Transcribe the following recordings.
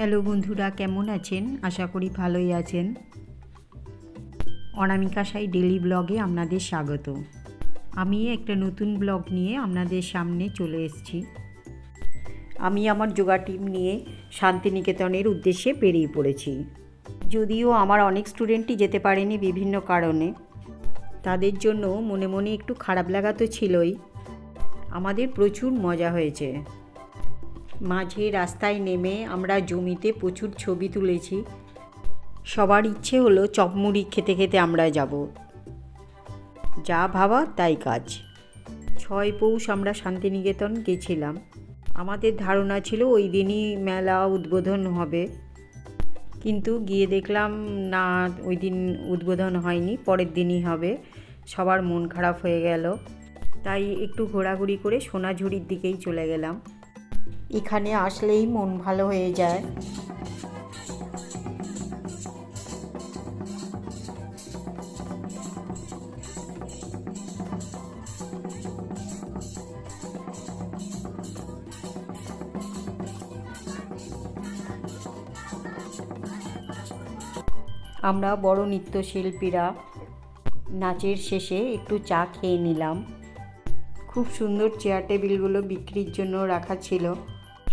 Hello বন্ধুরা, কেমন আছেন? আশা করি ভালোই আছেন। অনামিকা সাই ডেলি ব্লগে আপনাদের স্বাগত। আমি একটা নতুন ব্লগ নিয়ে আপনাদের সামনে চলে এসেছি। আমি আমার যোগা টিম নিয়ে শান্তিনিকেতনের উদ্দেশ্যে বেরিয়ে পড়েছি। যদিও আমার অনেক স্টুডেন্টই যেতে পারেনি বিভিন্ন কারণে। তাদের জন্য মনে মনে একটু খারাপ লাগা তো ছিলই। আমাদের প্রচুর মজা হয়েছে। মাঝে রাস্তায় নেমে আমরা জমিতে প্রচুর ছবি তুলেছি। সবার ইচ্ছে হলো চপমুড়ি খেতে খেতে আমরা যাব। যা ভাবা তাই কাজ। ছয় পৌষ আমরা শান্তিনিকেতন গেছিলাম। আমাদের ধারণা ছিল ওই দিনই মেলা উদ্বোধন হবে। কিন্তু গিয়ে দেখলাম, না, ওই দিন উদ্বোধন হয়নি, পরের দিনই হবে। সবার মন খারাপ হয়ে গেল। তাই একটু ঘোরাঘুরি করে সোনাঝুরির দিকেই চলে গেলাম। এখানে আসলেই মন ভালো হয়ে যায়। আমরা বড় নৃত্যশিল্পীরা নাচের শেষে একটু চা খেয়ে নিলাম। খুব সুন্দর চেয়ার টেবিলগুলো বিক্রির জন্য রাখা ছিল।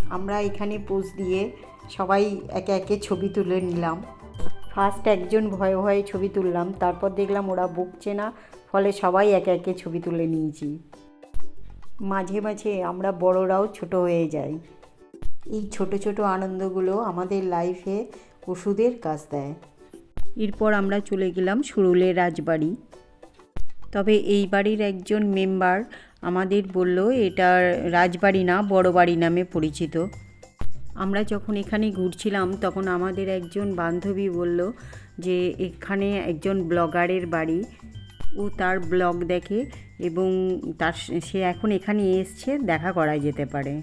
আমরা এখানে পোজ দিয়ে সবাই একে একে ছবি তুলে নিলাম। ফার্স্ট একজন ভয়ে ভয়ে ছবি তুললাম, তারপর দেখলাম ওরা বকছে না, ফলে সবাই একে একে ছবি তুলে নিয়েছি। মাঝে মাঝে আমরা বড়রাও ছোট হয়ে যাই। এই ছোট ছোট আনন্দগুলো আমাদের লাইফে ওষুধের কাজ দেয়। এরপর আমরা চলে গেলাম সুরুলের রাজবাড়ি। তবে এই বাড়ির একজন মেম্বার আমাদের বলল এটা রাজবাড়ি না, বড় বাড়ি নামে পরিচিত। আমরা যখন এখানে ঘুরছিলাম, তখন আমাদের একজন বান্ধবী বলল যে, এখানে একজন ব্লগারের বাড়ি। ও তার ব্লগ দেখে এবং তার সে এখন এখানে এসছে, দেখা করা যেতে পারে।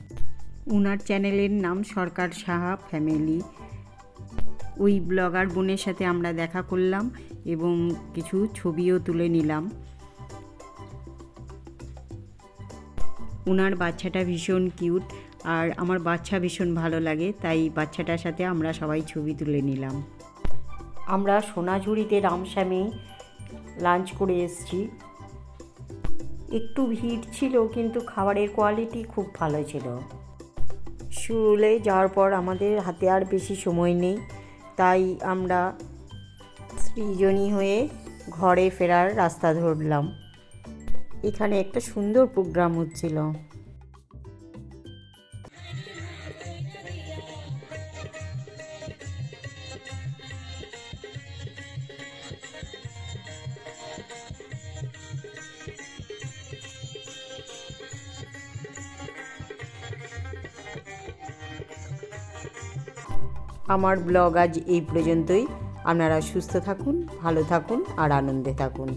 ওনার চ্যানেলের নাম সরকার সাহা ফ্যামিলি। ওই ব্লগার বোনের সাথে আমরা দেখা করলাম এবং কিছু ছবিও তুলে নিলাম। ওনার বাচ্চাটা ভীষণ কিউট আর আমার বাচ্চা ভীষণ ভালো লাগে, তাই বাচ্চাটার সাথে আমরা সবাই ছবি তুলে নিলাম। আমরা সোনাঝুরিতে রামশ্যামে লাঞ্চ করে এসেছি। একটু ভিড় ছিল, কিন্তু খাবারের কোয়ালিটি খুব ভালো ছিল। সুরুলে যাওয়ার পর আমাদের হাতে আর বেশি সময় নেই, তাই আমরা সৃজনী হয়ে ঘরে ফেরার রাস্তা ধরলাম। এখানে একটা সুন্দর প্রোগ্রাম হচ্ছিল। আমার ব্লগ আজ এই পর্যন্তই। আপনারা সুস্থ থাকুন, ভালো থাকুন আর আনন্দে থাকুন।